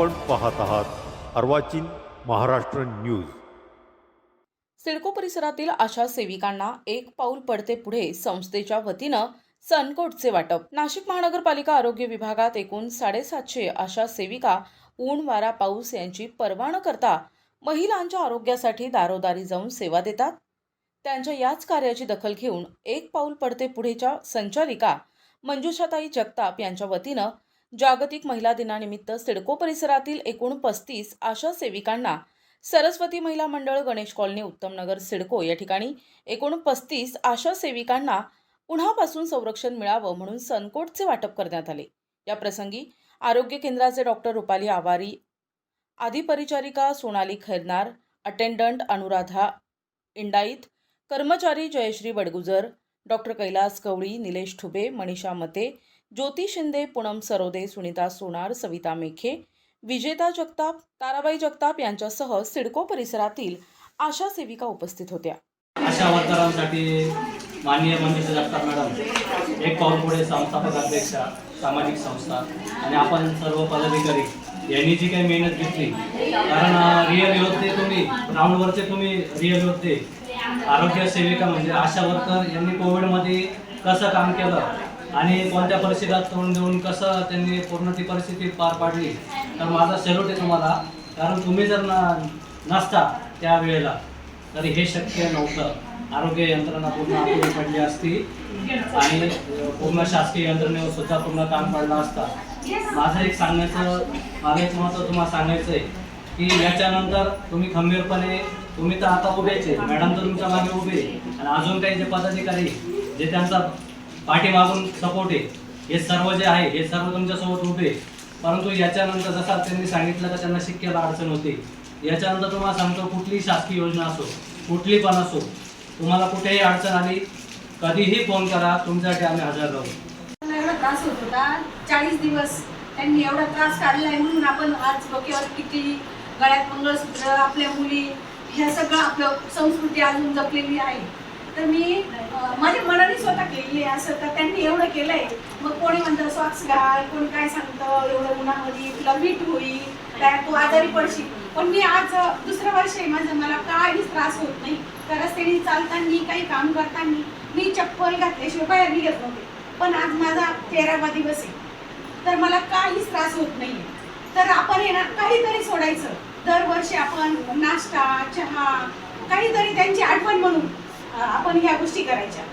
आपण पाहत आहात अर्वाचीन महाराष्ट्र न्यूज. सिडको परिसरातील आशा सेविकांना एक पाऊल पडते पुढे संस्थेच्या वतीनं सनकोटचे वाटप. नाशिक महानगरपालिका आरोग्य विभागात एकूण साडेसातशे आशा सेविका ऊन वारा पाऊस यांची पर्वा न करता महिलांच्या आरोग्यासाठी दारोदारी जाऊन सेवा देतात. त्यांच्या याच कार्याची दखल घेऊन एक पाऊल पडते पुढेच्या संचालिका मंजुषाताई जगताप यांच्या वतीनं जागतिक महिला दिनानिमित्त सिडको परिसरातील एकूण पस्तीस आशा सेविकांना सरस्वती महिला मंडळ गणेश कॉलनी उत्तमनगर सिडको या ठिकाणी एकूण पस्तीस आशा सेविकांना उन्हापासून संरक्षण मिळावं म्हणून सनकोटचे वाटप करण्यात आले. या प्रसंगी आरोग्य केंद्राचे डॉक्टर रुपाली आवारी आदी परिचारिका सोनाली खैरनार अटेंडंट अनुराधा इंडाईत कर्मचारी जयश्री बडगुजर डॉक्टर कैलास कवळी निलेश ठुबे मनीषा मते ज्योती शिंदे पूनम सरोदे सुनीता सोनार सविता मेखे विजेता जगताप ताराबाई जगताप यांच्यासह सिडको परिसरातील आशा सेविका उपस्थित होत्या. अशा वर्करांसाठी माननीय मंजुषा जगताप मॅडम एक पाऊल पुढे संस्थापक अध्यक्षा सामाजिक संस्था आणि आपण सर्व पदाधिकारी यांनी जी काही मेहनत घेतली कारण रिअल होते तुम्ही ग्राउंडवरचे तुम्ही रिअल होते आरोग्य सेविका म्हणजे आशा वर्कर यांनी कोविडमध्ये कसं काम केलं आणि कोणत्या परिस्थितीत तोंड देऊन कसं त्यांनी पूर्ण ती परिस्थिती पार पाडली तर माझा सेल्यूट आहे तुम्हाला. कारण तुम्ही जर ना नसता त्यावेळेला तरी हे शक्य नव्हतं. आरोग्य यंत्रणा पूर्ण आपली पडली असती. आणि पूर्ण शासकीय यंत्रणेवर सुद्धा पूर्ण काम पडला असता. माझं एक सांगण्याचं मला एक महत्त्व तुम्हाला सांगायचं आहे की याच्यानंतर तुम्ही खंबीरपणे तुम्ही तर आता उभेच आहे. मॅडम तर तुमच्या मागे उभे आहे. आणि अजून काही जे पदाधिकारी जे त्यांचा पाठीमागून सपोर्ट आहे. हे सर्व जे आहे हे सर्व तुमच्यासोबत उभे आहे. परंतु याच्यानंतर जसा त्यांनी सांगितलं का त्यांना शिक्क्याला अडचण होते. याच्यानंतर तुम्हाला सांगतो कुठलीही शासकीय योजना असो कुठली पण असो तुम्हाला कुठेही अडचण आली कधीही फोन करा तुमच्यासाठी आम्ही हजर राहू. एवढा त्रास होत होता चाळीस दिवस. त्यांनी एवढा त्रास काढला आहे म्हणून आपण आज डोक्यावर किती गळ्यात मंगळसूत्र आपल्या मुली ह्या सगळं आपलं संस्कृती अजून जपलेली आहे. तर मी माझ्या मनाने स्वतः केलेली आहे असं तर त्यांनी एवढं केलंय. मग कोणी म्हणतं सॉक्स घाल. कोणी काय सांगतं एवढं उन्हामध्ये तुला मीठ होईल. काय तू आजारी पडशील. पण मी आज दुसरं वर्ष आहे माझं मला काहीच त्रास होत नाही. तर रस्त्याने चालताना काही काम करताना मी चप्पल घातल्याशिवाय बाहेर निघत नव्हते. पण आज माझा तेरावा दिवस आहे. तर मला काहीच त्रास होत नाही तर आपण आहे ना काहीतरी सोडायचं. दरवर्षी आपण नाश्ता चहा काहीतरी त्यांची आठवण म्हणून आपण ह्या गोष्टी करायच्या.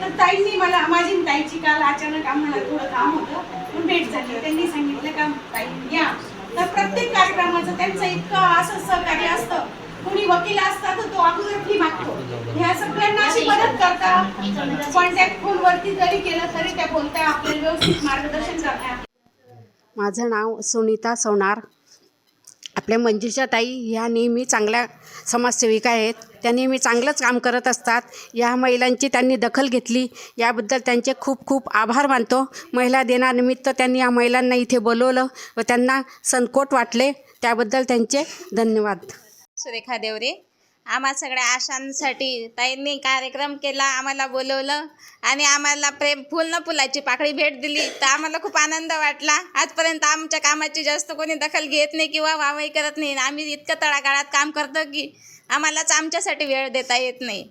तर ताईंनी मला माझी ताईची काल अचानक आम्हाला थोडं काम होतं भेट झाली. त्यांनी सांगितलं का ताई या. तर प्रत्येक कार्यक्रमाचं त्यांचं इतकं असं सहकार्य असतं. कोणी वकील असतात तर तो अगोदर फी मागतो. ह्या सगळ्यांना अशी मदत करता. कॉन्टॅक्ट फोनवरती जरी केलं तरी त्या बोलत्या आपल्याला व्यवस्थित मार्गदर्शन करतात माझं नाव सुनीता सोनार. आपल्या मंजुषा ताई ह्या नेहमी चांगल्या समाजसेविका आहेत. त्या नेहमी चांगलंच काम करत असतात. या महिलांची त्यांनी दखल घेतली. याबद्दल त्यांचे खूप खूप आभार मानतो. महिला दिनानिमित्त त्यांनी या महिलांना इथे बोलवलं व त्यांना संकोट वाटले. त्याबद्दल त्यांचे धन्यवाद. सुरेखा देवरे आम्हा सगळ्या आशांसाठी ताईंनी कार्यक्रम केला आम्हाला बोलवलं आणि आम्हाला प्रेम फुल न फुलाची पाकळी भेट दिली. तर आम्हाला खूप आनंद वाटला. आजपर्यंत आमच्या कामाची जास्त कोणी दखल घेत नाही किंवा वाहवाही करत नाही. आम्ही इतकं तळागाळात काम करतो की आम्हालाच आमच्यासाठी वेळ देता येत नाही.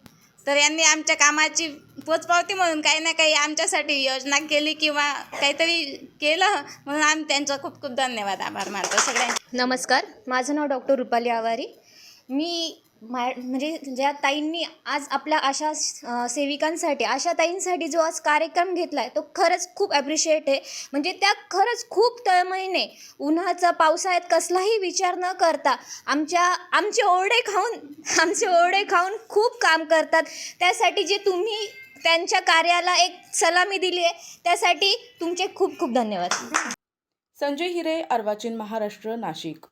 तर यांनी आमच्या कामाची पोचपावती म्हणून काही ना काही आमच्यासाठी योजना केली किंवा काहीतरी केलं म्हणून आम्ही त्यांचा खूप खूप धन्यवाद आभार मानतो सगळ्यांचे. नमस्कार. माझं नाव डॉक्टर रुपाली आवारी. मी मा म्हणजे ज्या ताईंनी आज आपल्या आशा सेविकांसाठी आशा ताईंसाठी जो आज कार्यक्रम घेतला आहे तो खरंच खूप ॲप्रिशिएट आहे. म्हणजे त्या खरंच खूप तळमळीने उन्हाचा पावसाळ्यात कसलाही विचार न करता आमच्या आमचे ओरडे खाऊन आमचे ओरडे खाऊन खूप काम करतात. त्यासाठी जे तुम्ही त्यांच्या कार्याला एक सलामी दिली आहे त्यासाठी तुमचे खूप खूप धन्यवाद. संजय हिरे अर्वाचीन महाराष्ट्र नाशिक.